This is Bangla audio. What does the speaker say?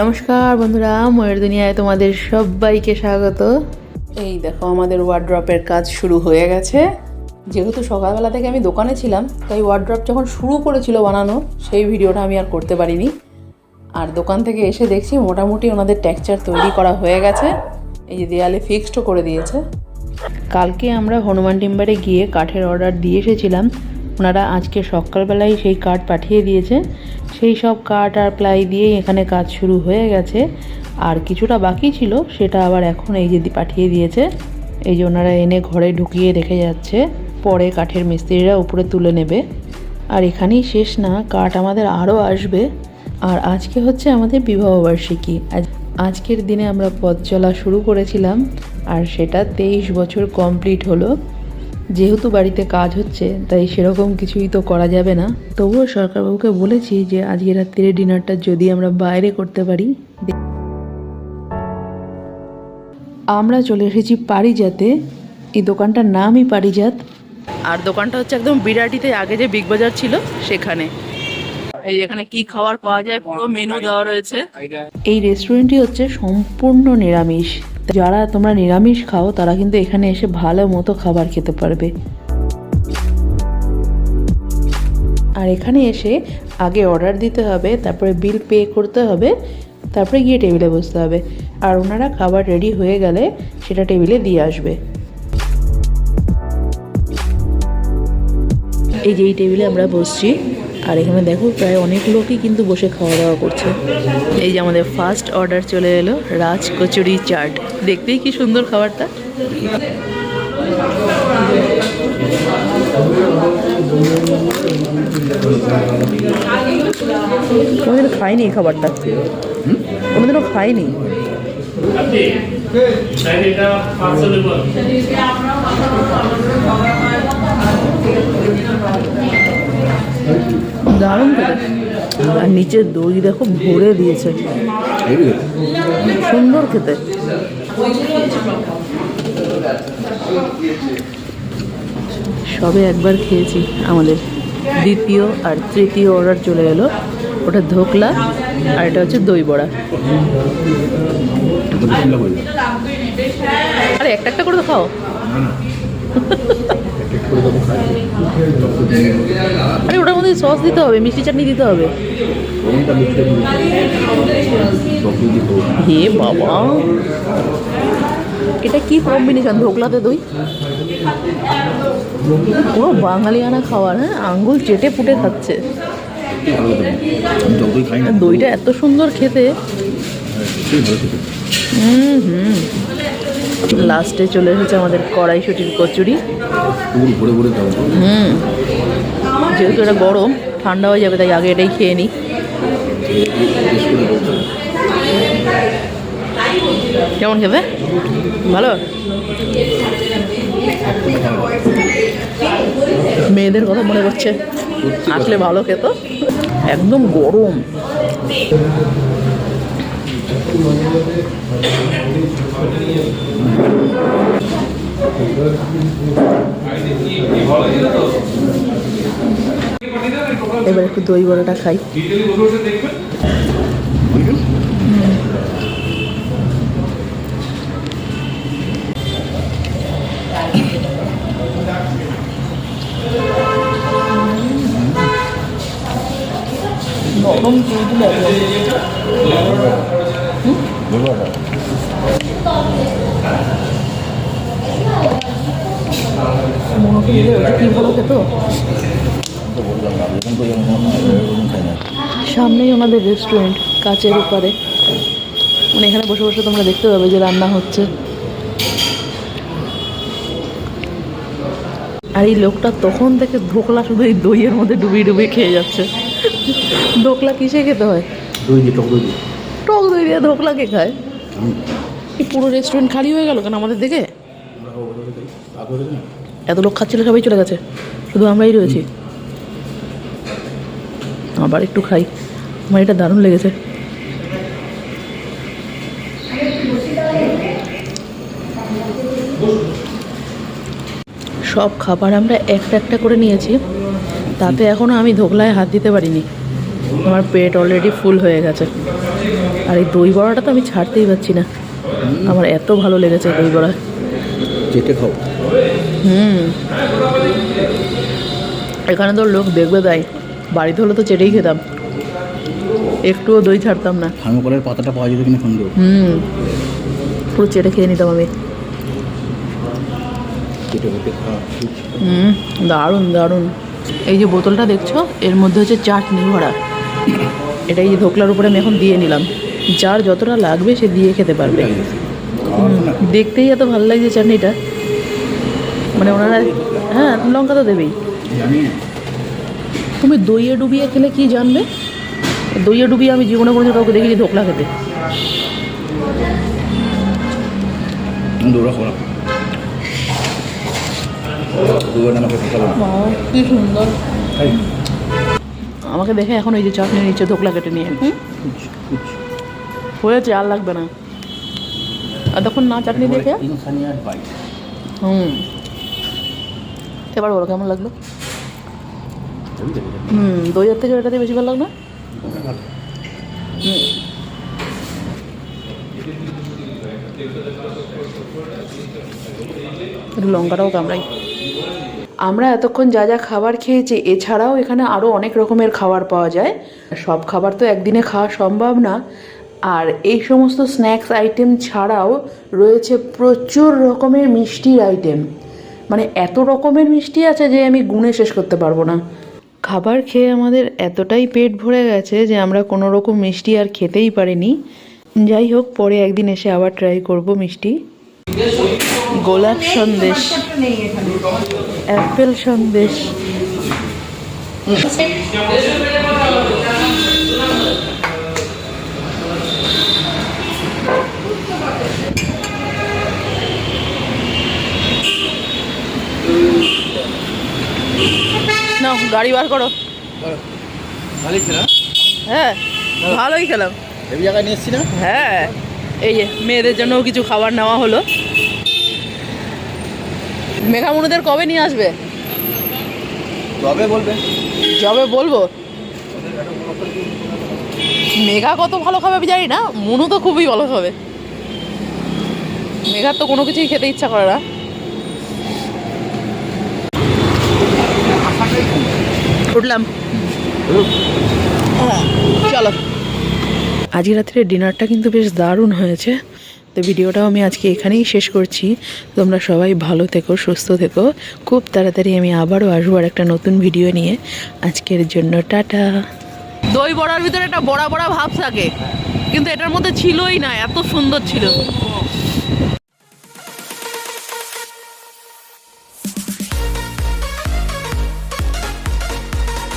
নমস্কার বন্ধুরা ময়ের দুনিয়ায় তোমাদের সবাইকে স্বাগত। এই দেখো আমাদের ওয়ার্ড্রপের কাজ শুরু হয়ে গেছে। যেহেতু সকালবেলা থেকে আমি দোকানে ছিলাম তাই ওয়ার্ড্রপ যখন শুরু করেছিল বানানো সেই ভিডিওটা আমি আর করতে পারিনি। আর দোকান থেকে এসে দেখছি মোটামুটি ওনাদের টেক্সচার তৈরি করা হয়ে গেছে। এই যে দেয়ালে ফিক্সডও করে দিয়েছে। কালকে আমরা হনুমান টিম্বারে গিয়ে কাঠের অর্ডার দিয়ে এসেছিলাম। ওনারা আজকে সকালবেলায় সেই কাঠ পাঠিয়ে দিয়েছে। সেই সব কাঠ আর প্লাই দিয়ে এখানে কাজ শুরু হয়ে গেছে। আর কিছুটা বাকি ছিল, সেটা আবার এখন এই যে পাঠিয়ে দিয়েছে। এই যে ওনারা এনে ঘরে ঢুকিয়ে রেখে যাচ্ছে। পরে কাঠের মিস্ত্রিরা উপরে তুলে নেবে। আর এখানেই শেষ না কাঠ আমাদের আরও আসবে। আর আজকে হচ্ছে আমাদের বিবাহবার্ষিকী আজ আজকের দিনে আমরা পথ চলা শুরু করেছিলাম। আর সেটা তেইশ বছর কমপ্লিট হলো। যেহেতু বাড়িতে কাজ হচ্ছে তাই সেরকম কিছুই তো করা যাবে না। তবুও সরকারবাবুকে বলেছি যে আজকে রাত্রিরে ডিনারটা যদি আমরা বাইরে করতে পারি আমরা চলে এসেছি পারিজাতে। এই দোকানটার নামই পারিজাত। আর দোকানটা হচ্ছে একদম বিরাটিতে আগে যে বিগ বাজার ছিল সেখানে। এই এখানে কি খাবার পাওয়া যায় পুরো মেনু দেওয়া রয়েছে। এই রেস্টুরেন্টটি হচ্ছে সম্পূর্ণ নিরামিষ। যারা তোমরা নিরামিষ খাও, তারা কিন্তু এখানে এসে ভালো মতো খাবার খেতে পারবে। আর এখানে এসে আগে অর্ডার দিতে হবে, তারপরে বিল পে করতে হবে, তারপরে গিয়ে টেবিলে বসতে হবে। আর ওনারা খাবার রেডি হয়ে গেলে সেটা টেবিলে দিয়ে আসবে। এই যে এই টেবিলে আমরা বসছি। আর এখানে দেখো প্রায় অনেক লোকই কিন্তু বসে খাওয়া দাওয়া করছে। এই যে আমাদের ফার্স্ট অর্ডার চলে এলো, রাজ কচুরি চাট। দেখতেই কি সুন্দর খাবারটা। কোনোদিনও খাইনি এই খাবারটা। কোনোদিনও খাইনি। দারুণ খেতে আর নিচে দই দেখো ভরে দিয়েছে। সুন্দর খেতে। সবে একবার খেয়েছি আমাদের। দ্বিতীয় আর তৃতীয় অর্ডার চলে এলো ওটা ধোকলা আর এটা হচ্ছে দই বড়া। আরে একটা একটা করে তো খাও। আরে ওটার মধ্যে সস দিতে হবে মিষ্টি চাটনি দিতে হবে। হে বাবা। এটা কি কম্বিনেশন ধোকলাতে দই? পুরো বাঙালিয়ানা খাবার হ্যাঁ? আঙ্গুল চেটে ফুটে খাচ্ছে। দইটা এত সুন্দর খেতে। খেতে। হুম হুম। লাস্টে চলে এসেছে আমাদের কড়াইশুটির কচুরি। খাব হুম। যেহেতু এটা গরম ঠান্ডা হয়ে যাবে তাই আগে এটাই খেয়ে নিই কেমন খেতে ভালো? মেয়েদের কথা মনে করছে আসলে ভালো খেত। একদম গরম। এবার একটু দই বড়াটা খাই। নরম চুলগুলো বলো সামনেই আমাদের রেস্টুরেন্ট কাচের উপরে। মানে এখানে বসে বসে তোমরা দেখতে পাবে যে রান্না হচ্ছে। আর এই লোকটা তখন থেকে ধোকলা শুধু এই দইয়ের মধ্যে ডুবিয়ে ডুবিয়ে খেয়ে যাচ্ছে। ধোকলা কিসে খেতে হয়? দই দিয়ে টক দই দিয়ে। দিয়ে ধোকলা কে খায়। পুরো রেস্টুরেন্ট খালি হয়ে গেল কেন আমাদের দেখে এত লোক খাচ্ছিল সবাই চলে গেছে। শুধু আমরাই রয়েছি। আবার একটু খাই। আমার এটা দারুণ লেগেছে। সব খাবার আমরা একটা একটা করে নিয়েছি। তাতে এখনও আমি ধোকলায় হাত দিতে পারিনি। আমার পেট অলরেডি ফুল হয়ে গেছে। আর এই দই বড়াটা তো আমি ছাড়তেই পারছি না। আমার এত ভালো লেগেছে দই বড়া। চেটে খাও। হুম। এখানে তো লোক দেখবে তাই। বাড়িতে হলে তো চেটেই খেতাম। একটুও দই ছাড়তাম না। থার্মোকলের পাতাটা পাওয়া যেত কিনা সন্দেহ হুম। পুরো চেটে খেয়ে নিতাম আমি। হুম দারুণ দারুণ। এই যে বোতলটা দেখছ এর মধ্যে হচ্ছে চাটনি ভরা। এটা এই যে ধোকলার উপরে আমি এখন দিয়ে নিলাম। যার যতটা লাগবে সে দিয়ে খেতে পারবে। দেখতেই এত ভালো লাগছে চাটনিটা। মানে ওনারা হ্যাঁ লঙ্কা তো দেবেই। তুমি দইয়ে ডুবিয়ে খেলে কি জানবে? দইয়ে ডুবিয়ে আমি জীবনে কোনো কাউকে দেখেছি ধোকলা খেতে। আমাকে কি সুন্দর। আমাকে দেখে এখন ওই যে চাটনি নিচ্ছে ধোকলা কেটে নিয়ে? হয়েছে আর লাগবে না। আর তখন না চাটনি দেখে। হুম। এবার বলো কেমন লাগল? হুম দইয়ের থেকে এটাতে বেশি ভালো লাগল হুম। লঙ্কাটাও কামড়াই। আমরা এতক্ষণ যা যা খাবার খেয়েছি এছাড়াও এখানে আরও অনেক রকমের খাবার পাওয়া যায়। সব খাবার তো একদিনে খাওয়া সম্ভব না। আর এই সমস্ত স্ন্যাক্স আইটেম ছাড়াও রয়েছে প্রচুর রকমের মিষ্টির আইটেম মানে এত রকমের মিষ্টি আছে যে আমি গুণে শেষ করতে পারব না। খাবার খেয়ে আমাদের এতটাই পেট ভরে গেছে যে আমরা কোনো রকম মিষ্টি আর খেতেই পারিনি। যাই হোক, পরে একদিন এসে আবার ট্রাই করব মিষ্টি। গোলাপ সন্দেশ। অ্যাপেল সন্দেশ। না গাড়ি বার করো। হ্যাঁ ভালোই খেলাম। হ্যাঁ এই যে মেয়েদের জন্যও কিছু খাবার নেওয়া হলো। মেঘামনুদের কবে নিয়ে আসবে? তবে বলবে। যবে বলব? মেঘা কত ভালো খাবে আমি জানি না মনু তো খুবই ভালো খাবে। মেঘার তো কোনো কিছুই খেতে ইচ্ছা করে না। উঠলাম। চলো। আজ রাত্রে ডিনারটা কিন্তু বেশ দারুণ হয়েছে। তো ভিডিওটাও আমি আজকে এখানেই শেষ করছি। তোমরা সবাই ভালো থেকো সুস্থ থেকো। খুব তাড়াতাড়ি আমি আবারও আসব আর একটা নতুন ভিডিও নিয়ে। আজকের জন্য টাটা। দই বড়ার ভিতরে একটা বড়া বড়া ভাব থাকে। কিন্তু এটার মধ্যে ছিলই না এত সুন্দর ছিল।